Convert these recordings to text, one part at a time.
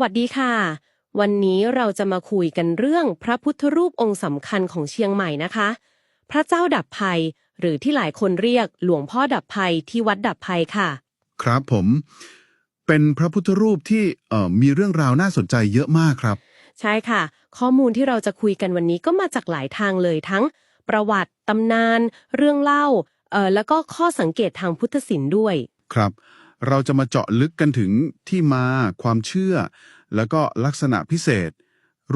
วัสดีค่ะ วันนี้เราจะมาคุยกันเรื่องพระพุทธรูปองค์สำคัญของเชียงใหม่นะคะ พระเจ้าดับภัย หรือที่หลายคนเรียกหลวงพ่อดับภัยที่วัดดับภัยค่ะ ครับผม เป็นพระพุทธรูปที่เอ่อมีเรื่องราวน่าสนใจเยอะมากครับ ใช่ค่ะ ข้อมูลที่เราจะคุยกันวันนี้ก็มาจากหลายทางเลยทั้ง ประวัติตำนาน เรื่องเล่าเอ่อแล้วก็ข้อสังเกตทางพุทธศิลป์ด้วย ครับ เราจะมาเจาะลึกกันถึงที่มาความเชื่อ แล้วก็ลักษณะพิเศษ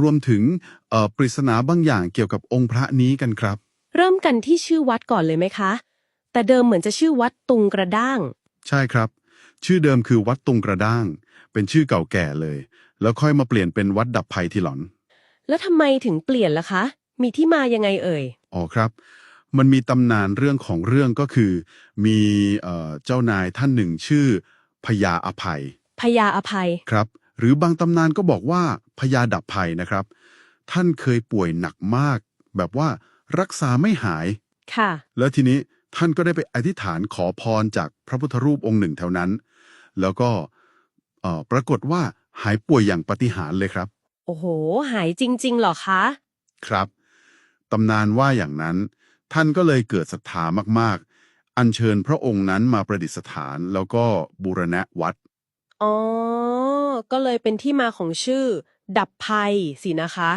รวมถึงเอ่อปริศนาบางอย่างเกี่ยวกับองค์พระนี้กันครับ เริ่มกันที่ชื่อวัดก่อนเลยไหมคะ แต่เดิมเหมือนจะชื่อวัดตุงกระด้าง ใช่ครับ ชื่อเดิมคือวัดตุงกระด้าง เป็นชื่อเก่าแก่เลย แล้วค่อยมาเปลี่ยนเป็นวัดดับภัยทีหลังแล้วทำไมถึงเปลี่ยนล่ะคะ มีที่มายังไงเอ่ย อ๋อครับ มันมีตำนานเรื่องของเรื่องก็คือ มีเอ่อเจ้านายท่านหนึ่งชื่อพญาอภัยพญาอภัยครับ หรือบางตำนานก็บอกว่าพญาดับภัยนะครับ ท่านเคยป่วยหนักมาก แบบว่ารักษาไม่หาย ค่ะ แล้วทีนี้ท่านก็ได้ไปอธิษฐานขอพรจากพระพุทธรูปองค์หนึ่งแถวนั้น แล้วก็เอ่อปรากฏว่าหายป่วยอย่างปาฏิหาริย์เลยครับ โอ้โห หายจริงๆเหรอคะ ครับ ตำนานว่าอย่างนั้น ท่านก็เลยเกิดศรัทธามากๆ อัญเชิญพระองค์นั้นมาประดิษฐานแล้วก็บูรณะวัด อ๋อ ก็เลยเป็นที่มาของชื่อ ดับภัยสินะคะ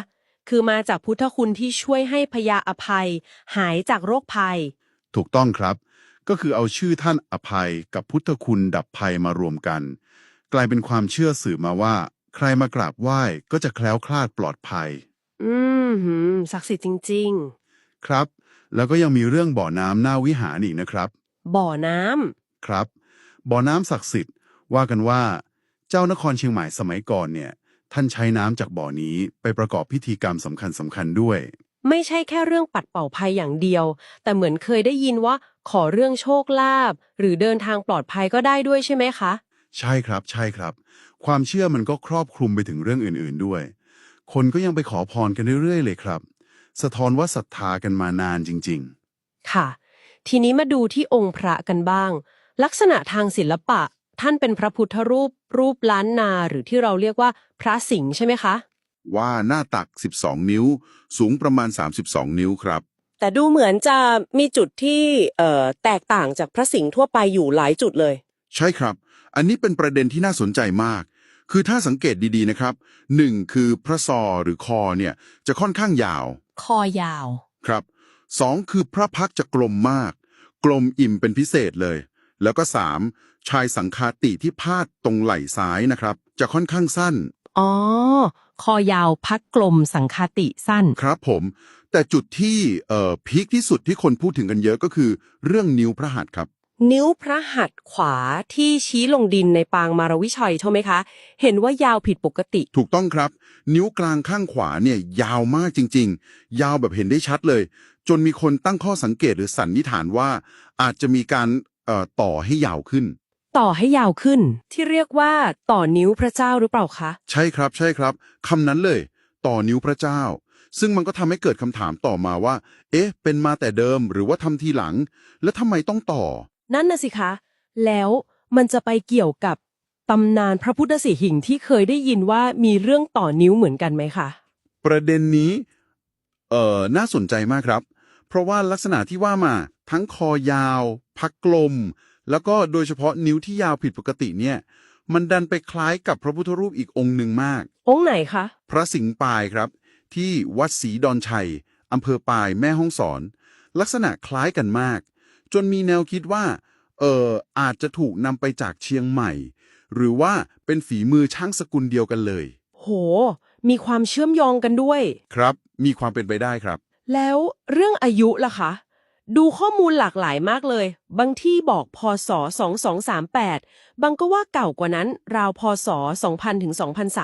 คือมาจากพุทธคุณที่ช่วยให้พญาอภัย หายจากโรคภัย ถูกต้องครับ ก็คือเอาชื่อท่านอภัยกับพุทธคุณดับภัยมารวมกัน กลายเป็นความเชื่อสื่อมาว่า ใครมากราบไหว้ก็จะแคล้วคลาดปลอดภัย อืมหืมศักดิ์สิทธิ์จริงครับ แล้วก็ยังมีเรื่องบ่อน้ำหน้าวิหารอีกนะครับๆบ่อน้ำครับ บ่อน้ำศักดิ์สิทธิ์ว่ากันว่า เจ้านครเชียงใหม่สมัยก่อนเนี่ย ท่านใช้น้ำจากบ่อนี้ไปประกอบพิธีกรรมสำคัญสำคัญๆด้วย ไม่ใช่แค่เรื่องปัดเป่าภัยอย่างเดียว แต่เหมือนเคยได้ยินว่าขอเรื่องโชคลาภหรือเดินทางปลอดภัยก็ได้ด้วยใช่ไหมคะ ใช่ครับใช่ครับ ความเชื่อมันก็ครอบคลุมไปถึงเรื่องอื่นๆด้วย คนก็ยังไปขอพรกันเรื่อยๆเลยครับ สะท้อนว่าศรัทธากันมานานจริงค่ะ ทีนี้มาดูที่องค์พระกันบ้าง ลักษณะทางศิลปะ ท่านเป็นพระพุทธรูป รูปล้านนาหรือที่เราเรียกว่าพระสิงห์ใช่ไหมคะๆว่าหน้าตัก 12 นิ้ว สูงประมาณ 32 นิ้วครับ แต่ดูเหมือนจะมีจุดที่เอ่อแตกต่างจากพระสิงห์ทั่วไปอยู่หลายจุดเลย ใช่ครับ อันนี้เป็นประเด็นที่น่าสนใจมาก คือถ้าสังเกตดีๆนะครับหนึ่งคือพระซอหรือคอเนี่ยจะค่อนข้างยาว คอยาว ครับสองคือพระพักตร์จะกลมมาก กลมอิ่มเป็นพิเศษเลย แล้วก็สามชายสังคาติที่พาดตรงไหล่ซ้ายนะครับ จะค่อนข้างสั้น อ๋อ คอยาวพักกลมสังคาติสั้น ครับผม แต่จุดที่เอ่อพีคที่สุดที่คนพูดถึงกันเยอะก็คือ เรื่องนิ้วพระหัตถ์ครับ นิ้วพระหัตถ์ขวาที่ชี้ลงดินในปางมารวิชัยใช่ไหมคะ เห็นว่ายาวผิดปกติ ถูกต้องครับ นิ้วกลางข้างขวาเนี่ยยาวมากจริง ๆ ยาวแบบเห็นได้ชัดเลย จนมีคนตั้งข้อสังเกตหรือสันนิษฐานว่า อาจจะมีการเอ่อต่อให้ยาวขึ้น ต่อให้ยาวขึ้น ที่เรียกว่าต่อนิ้วพระเจ้าหรือเปล่าคะ ใช่ครับ ใช่ครับคำนั้นเลย ต่อนิ้วพระเจ้า ซึ่งมันก็ทำให้เกิดคำถามต่อมาว่า เอ๊ะ เป็นมาแต่เดิมหรือว่าทำทีหลัง แล้วทำไมต้องต่อ นั่นน่ะสิคะ แล้วมันจะไปเกี่ยวกับตำนานพระพุทธสีหิงที่เคยได้ยินว่ามีเรื่องต่อนิ้วเหมือนกันไหมคะ ประเด็นนี้ เอ่อ น่าสนใจมากครับ เพราะว่าลักษณะที่ว่ามา ทั้งคอยาว พักกลม แล้วก็โดยเฉพาะนิ้วที่ยาวผิดปกติเนี่ย มันดันไปคล้ายกับพระพุทธรูปอีกองค์หนึ่งมาก องค์ไหนคะ พระสิงห์ปายครับ ที่วัดศรีดอนชัยอำเภอปายแม่ฮ่องสอน ลักษณะคล้ายกันมาก จนมีแนวคิดว่า เอออาจจะถูกนำไปจากเชียงใหม่ หรือว่าเป็นฝีมือช่างสกุลเดียวกันเลย โห มีความเชื่อมโยงกันด้วย ครับ มีความเป็นไปได้ครับ แล้วเรื่องอายุล่ะคะ ดูข้อมูลหลากหลายมากเลย บางที่บอกพศ 2238 บางก็ว่าเก่ากว่านั้น ราวพศ 2000ถึง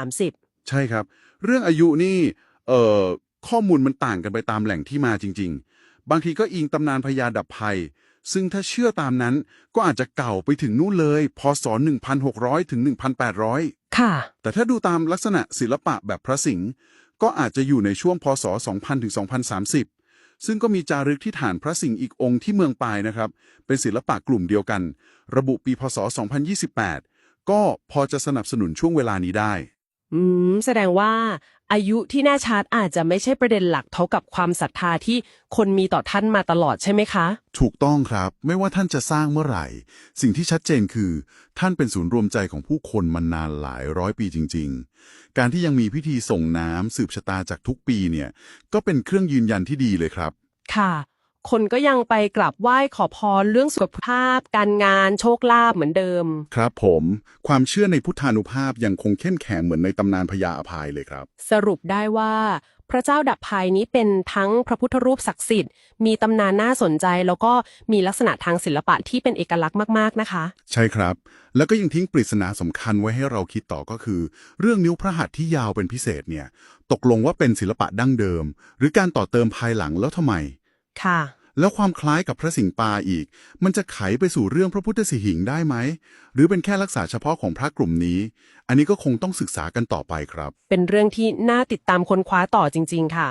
2030 ใช่ครับ เรื่องอายุนี่ เอ่อ ข้อมูลมันต่างกันไปตามแหล่งที่มาจริง ๆ บางทีก็อิงตำนานพญาดับภัย ซึ่งถ้าเชื่อตามนั้นก็อาจจะเก่าไปถึงนู่นเลยพศ1,600 ถึง 1,800 ค่ะ แต่ถ้าดูตามลักษณะศิลปะแบบพระสิงห์ก็อาจจะอยู่ในช่วงพศ 2000 ถึง 2030 ซึ่งก็มีจารึกที่ฐานพระสิงห์อีกองค์ที่เมืองปายนะครับ เป็นศิลปะกลุ่มเดียวกัน ระบุปีพศ 2028 ก็พอจะสนับสนุนช่วงเวลานี้ได้ อืม แสดงว่า อายุที่แน่ชัดอาจจะไม่ใช่ประเด็นหลักเท่ากับความศรัทธาที่คนมีต่อท่านมาตลอดใช่ไหมคะ ถูกต้องครับ ไม่ว่าท่านจะสร้างเมื่อไหร่ สิ่งที่ชัดเจนคือ ท่านเป็นศูนย์รวมใจของผู้คนมานานหลายร้อยปีจริง ๆ การที่ยังมีพิธีส่งน้ำสืบชะตาจากทุกปีเนี่ย ก็เป็นเครื่องยืนยันที่ดีเลยครับ ค่ะ คนก็ยังไปกราบไหว้ขอพรเรื่องสุขภาพ การงานโชคลาภเหมือนเดิม ครับผม ความเชื่อในพุทธานุภาพยังคงเข้มแข็งเหมือนในตำนานพญาอภัยเลยครับ สรุปได้ว่า พระเจ้าดับภัยนี้เป็นทั้งพระพุทธรูปศักดิ์สิทธิ์ มีตำนานน่าสนใจ แล้วก็มีลักษณะทางศิลปะที่เป็นเอกลักษณ์มากๆนะคะ ใช่ครับ แล้วก็ยังทิ้งปริศนาสำคัญไว้ให้เราคิดต่อก็คือ เรื่องนิ้วพระหัตถ์ที่ยาวเป็นพิเศษเนี่ย ตกลงว่าเป็นศิลปะดั้งเดิม หรือการต่อเติมภายหลังแล้วทำไม ค่ะ แล้วความคล้ายกับพระสิงห์ปาอีก มันจะไขไปสู่เรื่องพระพุทธสิหิงค์ได้ไหม หรือเป็นแค่รักษาเฉพาะของพระกลุ่มนี้ อันนี้ก็คงต้องศึกษากันต่อไปครับ เป็นเรื่องที่น่าติดตามค้นคว้าต่อจริง ๆ ค่ะ